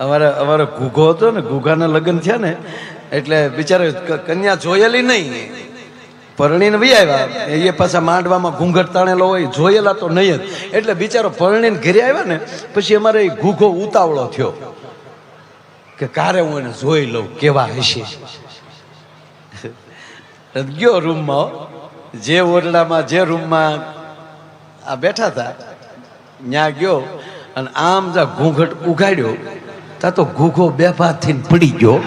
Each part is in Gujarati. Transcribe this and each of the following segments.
અમારે અમારો ઘૂઘો હતો ને, ઘૂઘાના લગ્ન થયા ને, એટલે બિચારે કન્યા જોયેલી નહીં. પરણીને વહી આવ્યા. એ પાછા માંડવામાં ઘૂંઘટ તાણેલો હોય, જોયેલા તો નહીં જ. એટલે બિચારો પરણીને ઘરે આવ્યા ને, પછી અમારે એ ઘૂઘો ઉતાવળો થયો. કે કારે હું એને જોઈ લઉં, કેવા હશે. ગયો રૂમમાં જે ઓરડામાં, જે રૂમમાં આ બેઠા હતા ત્યાં ગયો અને આમ જા ઘૂંઘટ ઉગાડ્યો તા તો ઘૂઘો બે થઈને પડી ગયો.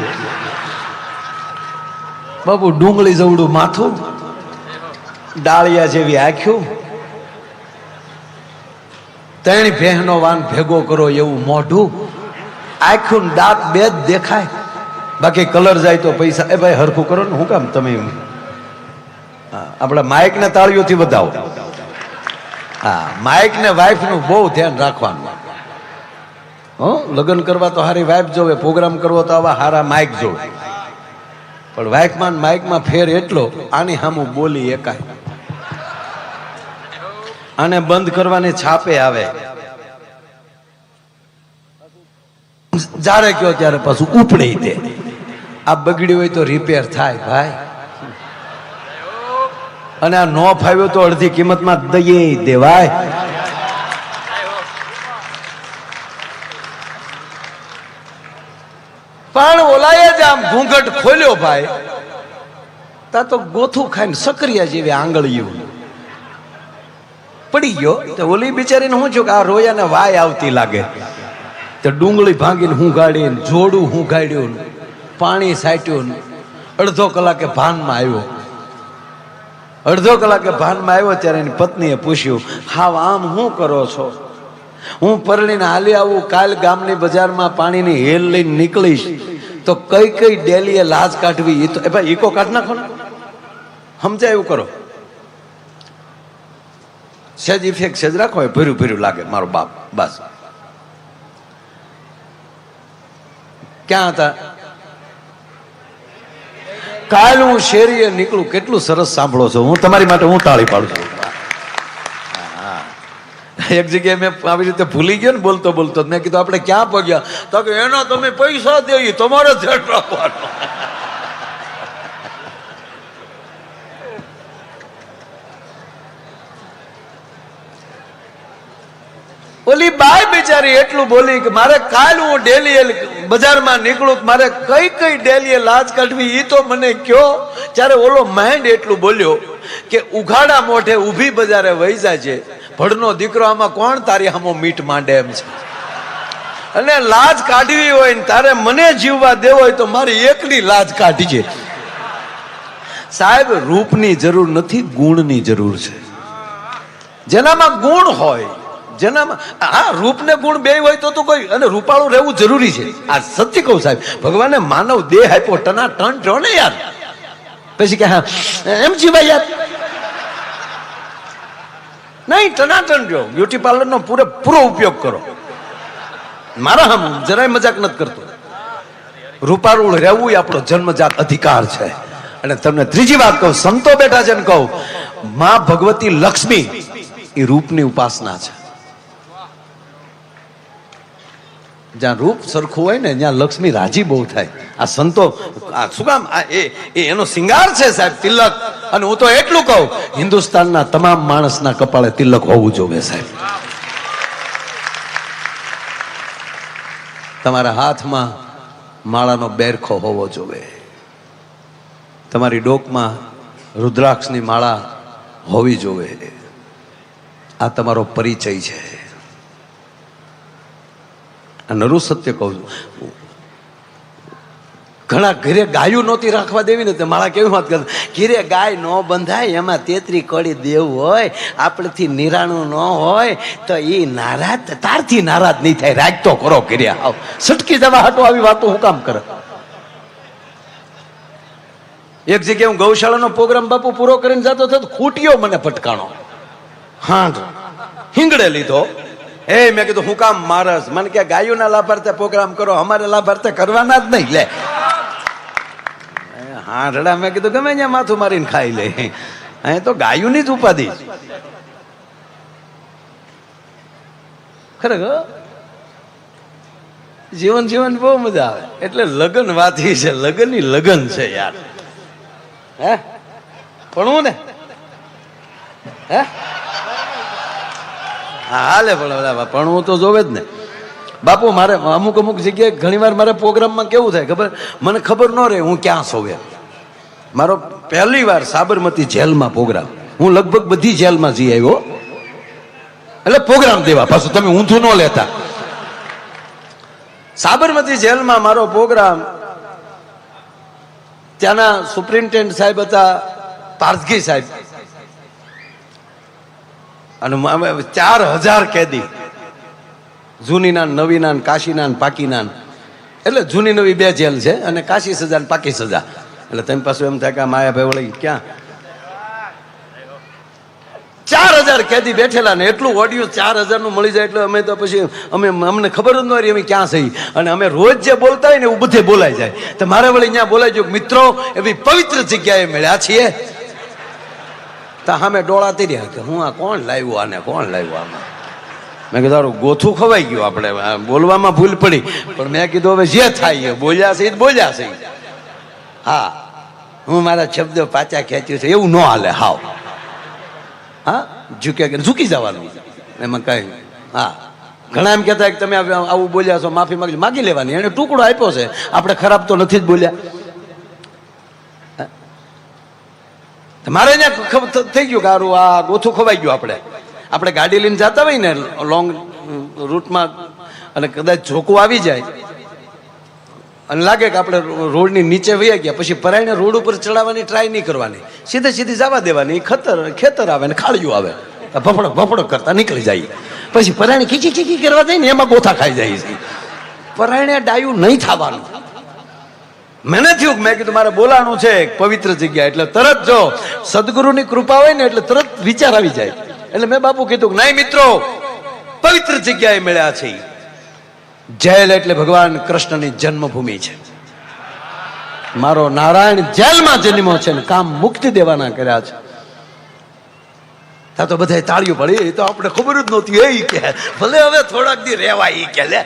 બાબુ ડુંગળી જવડું માથું, ડાળિયા જેવી આખ્યું. ત્રણ બહેનો વાન ભેગો કરો એવું મોઢું. આખું દાંત બે જ દેખાય. બાકી કલર જાય તો પૈસા. એ ભાઈ હરખું કરો ને, હું કામ તમે આપણા માઇક ને તાળીઓથી વધાવો. હા માઇક ને વાઇફનું બહુ ધ્યાન રાખવાનું. હો? લગ્ન કરવા તો હારી વાઇફ જોવે પ્રોગ્રામ કરવો તો આવા હારા માઇક જોવે. પણ વાઇફમાં માઇકમાં ફેર એટલો, આની સામું બોલી એકાય. આને બંધ કરવાની છાપે આવે. જ્યારે કયો ત્યારે પાછું ઉપડી દે આ બગડ્યું હોય તો રિપેર થાય, ભાઈ. અને આ નો ફાવ્યો તો અડધી કિંમતમાં દઈએ દેવાય પણ ઓલાએ જ આમ ઘૂંઘટ ખોલ્યો ભાઈ, તા તો ગોથું ખાઈને સક્રિયા જેવી આંગળીઓ પડી ગયો, તો ઓલી બિચારીને હું છું કે આ રોયાને વાય આવતી લાગે. તો ડુંગળી ભાંગીને હું ગાડીને જોડું હું ગાડ્યું પાણી સાટ્યું અડધો કલાકે ભાનમાં આવ્યો. અડધો કલાકે ભાનમાં આવ્યો ત્યારે એની પત્નીએ પૂછ્યું, હાવ, આમ શું કરો છો? હું પરણીને હાલી આવું, કાલ ગામની બજારમાં પાણીની હેલ લઈને નીકળીશ. તો કઈ કઈ ડેલીએ લાજ કાઢવી એ તો એ ભાઈ, ઈકો કાઢ નાખો ને. સમજાય એવું કરો. સેજ ઇફેક્ટ સેજ રાખો, એ ભર્યું ભર્યું લાગે મારો બાપ, બસ. ક્યાં હતા? કાલ હું શેરીએ નીકળું, કેટલું સરસ સાંભળો છો. હું તમારી માટે હું તાળી પાડું છું. એક જગ્યાએ મેં આવી રીતે ભૂલી ગયો ને બોલતો બોલતો મેં કીધું, આપણે ક્યાં પગ્યા? તો કે, એનો તમે પૈસા દે તમારો ધ્યાન રાખવાનો. ઓલી બાય બિચારી એટલું બોલી કે, મારે કાલ હું ડેલી બજારમાં નીકળું મારે કઈ કઈ ડેલીએ લાજ કાઢવી એ તો મને કયો. જ્યારે ઓલો માઇન્ડ એટલું બોલ્યો કે, ઉઘાડા મોઢે ઊભી બજારે વહી જાય છે ભડનો દીકરો આમાં કોણ તારી આમો મીટ માંડે એમ છે? અને લાજ કાઢવી હોય ને તારે મને જીવવા દેવો હોય તો મારી એકની લાજ કાઢી છે સાહેબ, રૂપની જરૂર નથી, ગુણની જરૂર છે. જેનામાં ગુણ હોય, જેનામાં આ રૂપ ને ગુણ બે હોય તો તો કોઈ અને રૂપાળું રહેવું જરૂરી છે. આ સત્ય કહું સાહેબ, ભગવાને માનવ દેહ આપ્યો ટના ટન ને યાર. પછી કે હા, એમ જીવાય યાર. નહીં, ટનાટન જો બ્યુટી પાર્લરનો પૂરેપૂરો ઉપયોગ કરો. મારા હમ, જરાય મજાક નથી કરતો. રૂપારૂળ રહેવું એ આપણો જન્મજાત અધિકાર છે. અને તમને ત્રીજી વાત કહું, સંતો બેઠા છે ને કહું, માં ભગવતી લક્ષ્મી એ રૂપની ઉપાસના છે. જ્યાં રૂપ સરખું હોય ને, ત્યાં લક્ષ્મી રાજી બહુ થાય. આ સંતો, આ શું કામ? આ એ એનો શિંગાર છે સાહેબ, તિલક. અને હું તો એટલું કહું, હિન્દુસ્તાનના તમામ માણસના કપાળે તિલક હોવું જોઈએ સાહેબ. તમારા હાથમાં માળાનો બેરખો હોવો જોઈએ. તમારી ડોકમાં રુદ્રાક્ષની માળા હોવી જોઈએ. આ તમારો પરિચય છે. આ નરું સત્ય કહું છું. ઘણા ઘરે ગાયું નહોતી રાખવા દેવી ને તે મારા કેવી વાત કરતા ઘીરે ગાય ન બંધાય, એમાં તેતરી કડી દેવું હોય આપણેથી નિરાણું ન હોય, તો એ નારાજ તારથી નારાજ નહીં થાય. રાજ તો કરો ઘીરે આવ. સટકી જવા હાટો આવી વાતો હું કામ કરે? એક જગ્યાએ હું ગૌશાળાનો પ્રોગ્રામ બાપુ પૂરો કરીને જતો હતો ખૂટ્યો મને ફટકાણો હા હિંગડે લીધો. એ મેં કીધું, હું કામ મારસ. મને કે, ગાયોના લાભાર્થે પ્રોગ્રામ કરો, અમારે લાભાર્થે કરવાના જ નહીં, લે. એ હા રડા મેં કીધું, ગમે ત્યાં માથું મારીને ખાઈ લે. અહીં તો ગાયોની જ ઉપાધિ. ખરેખર? જીવન જીવન બહુ મજા આવે. એટલે લગન વાતી છે, લગનની લગન છે યાર. હે? ભણવું ને? હે હા? હાલે પણ હું ભણવું તો જોવે જ ને. બાપુ, મારે અમુક અમુક જગ્યાએ ઘણીવાર મારે પ્રોગ્રામમાં કેવું થાય ખબર? મને ખબર ન રહે હું ક્યાં સોવે. મારો પહેલી વાર સાબરમતી જેલમાં પ્રોગ્રામ. હું લગભગ બધી જેલમાં જઈ આવ્યો. એટલે પ્રોગ્રામ દેવા પાછું, તમે ઊંધું ન લેતા. સાબરમતી જેલમાં મારો પ્રોગ્રામ, ત્યાંના સુપ્રિન્ટેન્ડન્ટ સાહેબ હતા પારસગી સાહેબ. અને અમે ચાર હજાર કેદી. જૂનીના, નવીના કાશીના પાકીના એટલે જૂની નવી બે જેલ છે અને કાશી સજા ને પાકી સજા એટલે તેમ પાછું એમ થાય કે માયાભાઈ વળી ક્યાં? ચાર હજાર કેદી બેઠેલા ને એટલું ઓડિયો ચાર હજારનું મળી જાય એટલે અમે તો પછી અમે અમને ખબર જ ન રહી અમે ક્યાં સહી અને અમે રોજ જે બોલતા હોય ને એવું બધે બોલાઈ જાય. તો મારા વળી ત્યાં બોલાઈ જો મિત્રો, એવી પવિત્ર જગ્યાએ મળ્યા છીએ. તો સામે ડોળાતી રહ્યા કે હું આ કોણ લાવ્યું આને, કોણ લાવ્યું આમાં? મેં કીધું તારું ગોથું ખવાઈ ગયું આપણે. બોલવામાં ભૂલ પડી, પણ મેં કીધું, હવે જે થાય બોલ્યા છે બોલ્યા છે. હા, હું મારા શબ્દો પાછા ખેંચ્યું છે, એવું ન હાલે, હાવ. હા ઝૂક્યા કે ઝૂકી જવાનું. એમાં કઈ હા. ઘણા એમ કહેતા કે તમે આવું બોલ્યા છો, માફી માગી માગી લેવાની, એને ટુકડો આપ્યો છે. આપણે ખરાબ તો નથી જ બોલ્યા હા? તો મારે અહીંયા થઈ ગયું કે હારું આ ગોથું ખવાઈ ગયું આપણે. આપણે ગાડી લઈને જતા હોય ને લોંગ રૂટમાં અને કદાચ ઝોકું આવી જાય. અને લાગે કે આપણે રોડની નીચે વહી ગયા, પછી પરાયણે રોડ ઉપર ચડાવવાની ટ્રાય નહીં કરવાની. સીધે સીધી જવા દેવાની, ખતર, ખેતર આવે ને ખાળિયું આવે. ભફડો ભફડો કરતા નીકળી જાય. પછી પરાયણે ખીચી ખીચી કરવા જાય ને, એમાં ગોથા ખાઈ જાય. છે પરાયણે ડાયું નહીં થવાનું. મને થયું મેં કીધું, મારે બોલાવાનું છે પવિત્ર જગ્યા, એટલે તરત જો સદગુરુની કૃપા હોય ને, એટલે તરત વિચાર આવી જાય. એટલે મેં બાપુ કીધું નહીં મિત્રો, પવિત્ર જગ્યાએ મળ્યા છે જેલ એટલે ભગવાન કૃષ્ણની જન્મભૂમિ છે. મારો નારાયણ જેલમાં જન્મો છે ને, કામ મુક્તિ દેવાના કર્યા છે. ત્યાં તો બધા તાળીઓ પડી એ તો આપણે ખબર જ નહોતી, એ કે, ભલે હવે થોડાક દી રહેવાય ઈ કે, લે.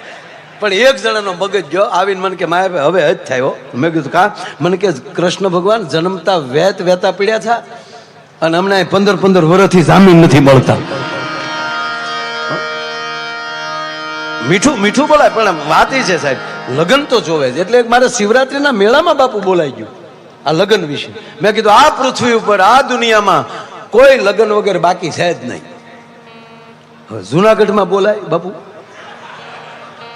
પણ એક જણાનો મગજ ગયો, આવીને મને કે, માયા હવે જ થયો મેં કીધું, કા? મને કે, કૃષ્ણ ભગવાન જન્મતા વેત વેતા પીડ્યા છે અને હમણાં પંદર પંદર વર્ષથી જામીન નથી મળતા. મીઠું મીઠું બોલાય, પણ વાત એ છે સાહેબ, લગ્ન તો જોવે જ એટલે મારે શિવરાત્રિના મેળામાં બાપુ બોલાઈ ગયું, આ લગ્ન વિશે. મેં કીધું, આ પૃથ્વી ઉપર, આ દુનિયામાં કોઈ લગ્ન વગર બાકી છે જ નહીં. જુનાગઢમાં બોલાય બાપુ.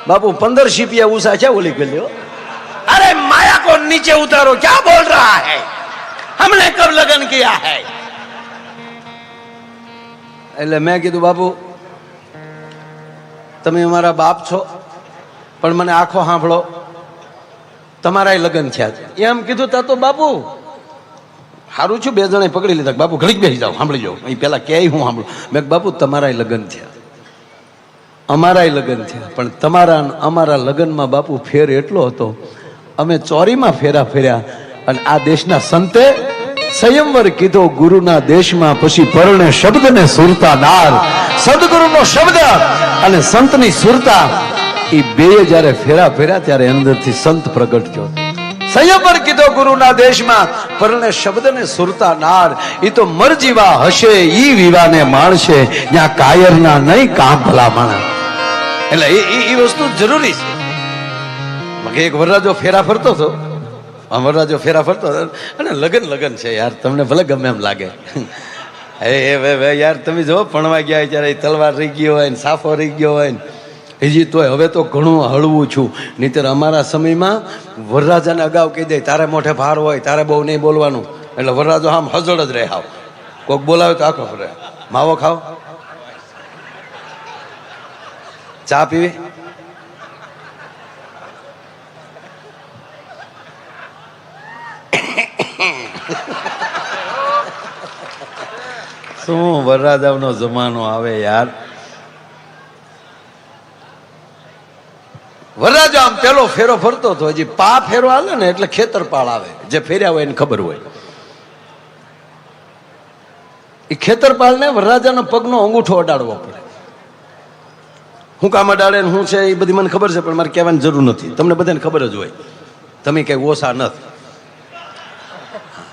બાપુ પંદર સીપિયા ઉષા છે ઓલી ગલી હો. અરે માયા કો નીચે ઉતારો ક્યાં બોલ રહા है हमने कब लगन किया है એટલે મેં કીધું બાપુ તમે અમારા બાપ છો પણ મને આખો સાંભળો તમારાય લગ્ન થયા છે એમ કીધું તા તો બાપુ સારું છું બે જણે પકડી લીધા બાપુ ઘડીક બેસી જાઓ સાંભળી જાઓ અહીં પેલા ક્યાંય હું સાંભળું મેં કીધું, બાપુ તમારાય લગ્ન થયા અમારાય લગ્ન થયા. પણ તમારા અમારા લગ્નમાં બાપુ ફેર એટલો હતો, અમે ચોરીમાં ફેરા ફેર્યા અને આ દેશના સંતે સંયમવર કીધો, ગુરુના દેશમાં પછી પરણે શબ્દને સુરતા નાર સદગુરુનો શબ્દ અને સંતની સુરતા. એ બે જ્યારે ફેરા ફેર્યા ત્યારે અંદરથી સંત પ્રગટ થયો. સંયમવર કીધો, ગુરુના દેશમાં પરણે શબ્દને સુરતા નાર એ તો મરજીવા હશે, ઈ વિવાને માણશે ત્યાં કાયરના નહીં કામ ભલા માણા એટલે એ એ- વસ્તુ જરૂરી છે. મગે એક વરરાજો ફેરા ફરતો હતો. આ વરરાજો ફેરા ફરતો હતો. અને લગન લગન છે યાર, તમને ભલે ગમે એમ લાગે. એ એ વે વે યાર, તમે જો ભણવા ગયા હોય ત્યારે તલવાર રહી ગયો હોય ને સાફો રહી ગયો હોય ને. હજી તોય હવે તો ઘણું હળવું છું. નહીતર અમારા સમયમાં વરરાજાને અગાઉ કહી દે, તારે મોઢે ભાર હોય, તારે બહુ નહીં બોલવાનું. એટલે વરરાજો આમ હજળ જ રહે આવ કોક બોલાવે તો આખો રહે. માવો ખાઓ ચા પીવી? શું વરરાજાનો જમાનો આવે યાર? વરરાજો આમ પેલો ફેરો ફરતો હતો હજી પા ફેરો આવે ને એટલે ખેતરપાળ આવે. જે ફેર્યા હોય એને ખબર હોય. એ ખેતરપાળને વરરાજાનો પગનો અંગૂઠો અડાડવો પડે. હું કામ અડાડે ને હું છે એ બધી મને ખબર છે, પણ મારે કહેવાની જરૂર નથી. તમને બધાને ખબર જ હોય. તમે કઈ ઓછા નથી.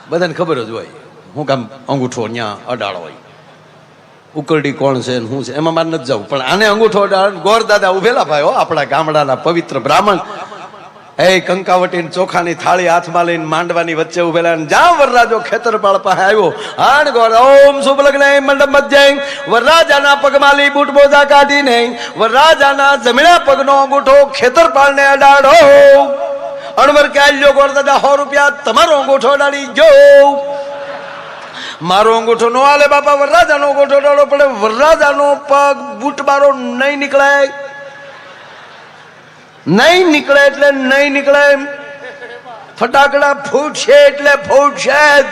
બધાને ખબર જ હોય. હું કામ અંગૂઠો ત્યાં અડાડો હોય. ઉકરડી કોણ છે ને હું છે, એમાં મારે નથી જવું. પણ આને અંગૂઠો અડાળ ગોર દાદા ઉભેલા ભાઈ આપણા ગામડાના પવિત્ર બ્રાહ્મણ. એ કંકાવટી ચોખાની થાળી હાથમાં લઈને માંડવાની વચ્ચે ઉભેલા જ્યાં વરરાજો ખેતરપાળ પાસે આવ્યો. આણ ગોર ઓમ શુભ લગ્ન મંડપ મધ્ય. વરરાજાના પગમાલી બૂટ મોજા કાઢીને, વરરાજાના જમીના પગનો અંગૂઠો ખેતરપાળને અડાડો. અણવર કાલ્યો ગોર દાદા, સો રૂપિયા તમારો અંગૂઠો અડાડી ગયો મારો અંગૂઠો નો આલે બાપા, વરરાજાનો અંગૂઠો અડાડો પડે વરરાજાનો પગ બૂટ મારો નહીં નીકળાય. નહીં નીકળે એટલે નહીં નીકળે ફટાકડા ફૂટશે એટલે ફૂટશે જ.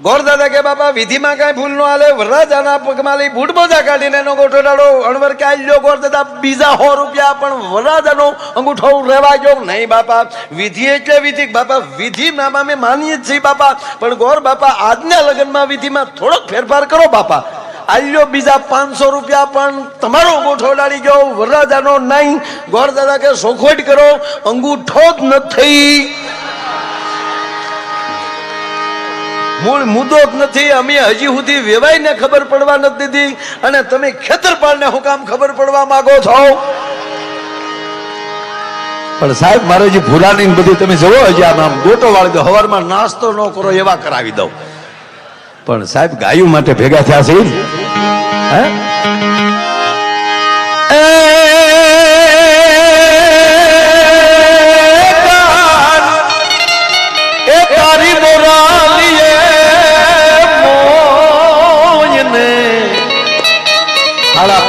ગોર દાદા કે બાપા, વિધિમાં કાંઈ ભૂલ ન હાલે. વરરાજાના પગમાં લઈ બૂટ બોજા કાઢીને એનો ગોઠો ડાળો અણવર કે લ્યો ગોર દાદા બીજા સો રૂપિયા પણ વરરાજાનો અંગૂઠો રહેવા ગયો. નહીં બાપા, વિધિ એટલે વિધિ. બાપા વિધિ મામા અમે માનીએ જ છીએ બાપા. પણ ગોર બાપા, આજના લગ્નમાં વિધિમાં થોડોક ફેરફાર કરો બાપા. આલ્યો બીજા પાંચસો રૂપિયા પણ તમારો અંગૂઠો ડાળી ગયો. વરરાજાનો નહીં. ગોરદાદા કે સોખોટ કરો. અંગૂઠો જ નથી. મૂળ મુદ્દો જ નથી. અમે હજી સુધી વેવાઈને ખબર પડવા નથી દીધી. અને તમે ખેતરપાળને હું કામ ખબર પડવા માંગો છો? પણ સાહેબ, મારે જે ભૂલાની બધી તમે જવો હજી આમ ગોટો વાળી દો. હવારમાં નાસ્તો ન કરો, એવા કરાવી દઉં. પણ સાહેબ, ગાયું માટે ભેગા થયા છે?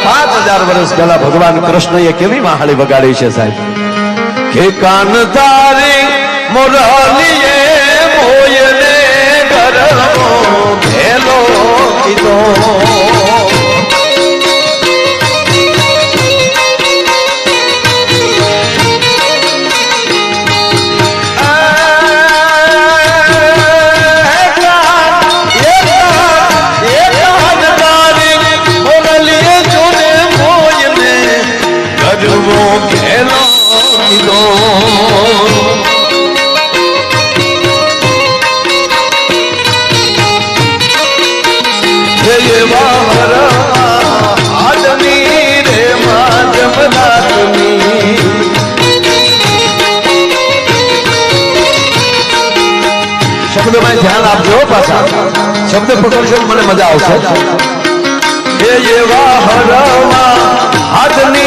પાંચ હજાર વર્ષ પહેલા ભગવાન કૃષ્ણએ કેવી માહાળી વગાડી છે સાહેબ? કે કાન તારી મોરાલીએ ગરમો ભેલો કીધો. શબ્દ પકડશો મને મજા આવશે. એવા હરવા હાથની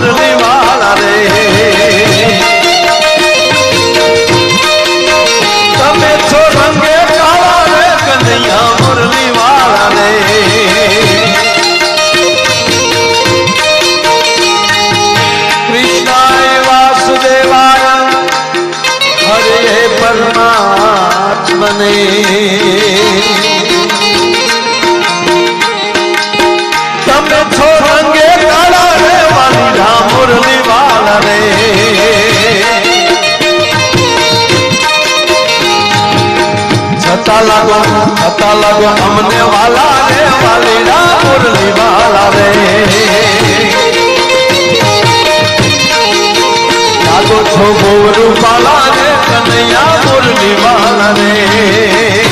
the લાગો હતા લાગો અમને વાલા રે વાલીડા મુરલી વાલા રે. લાગો છો ગોરુ વાલા રે, કનૈયા મુરલી વાલા રે.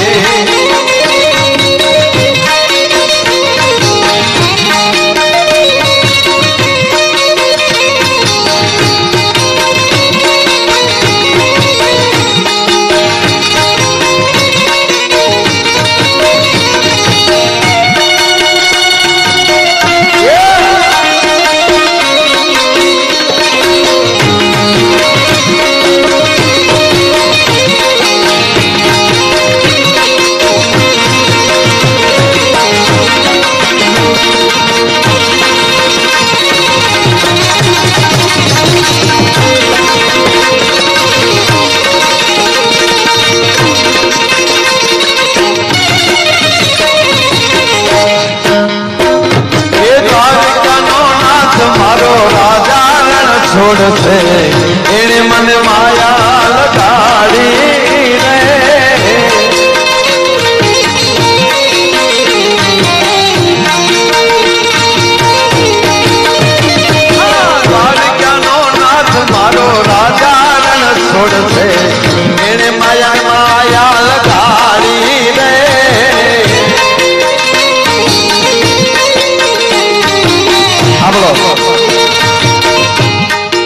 એ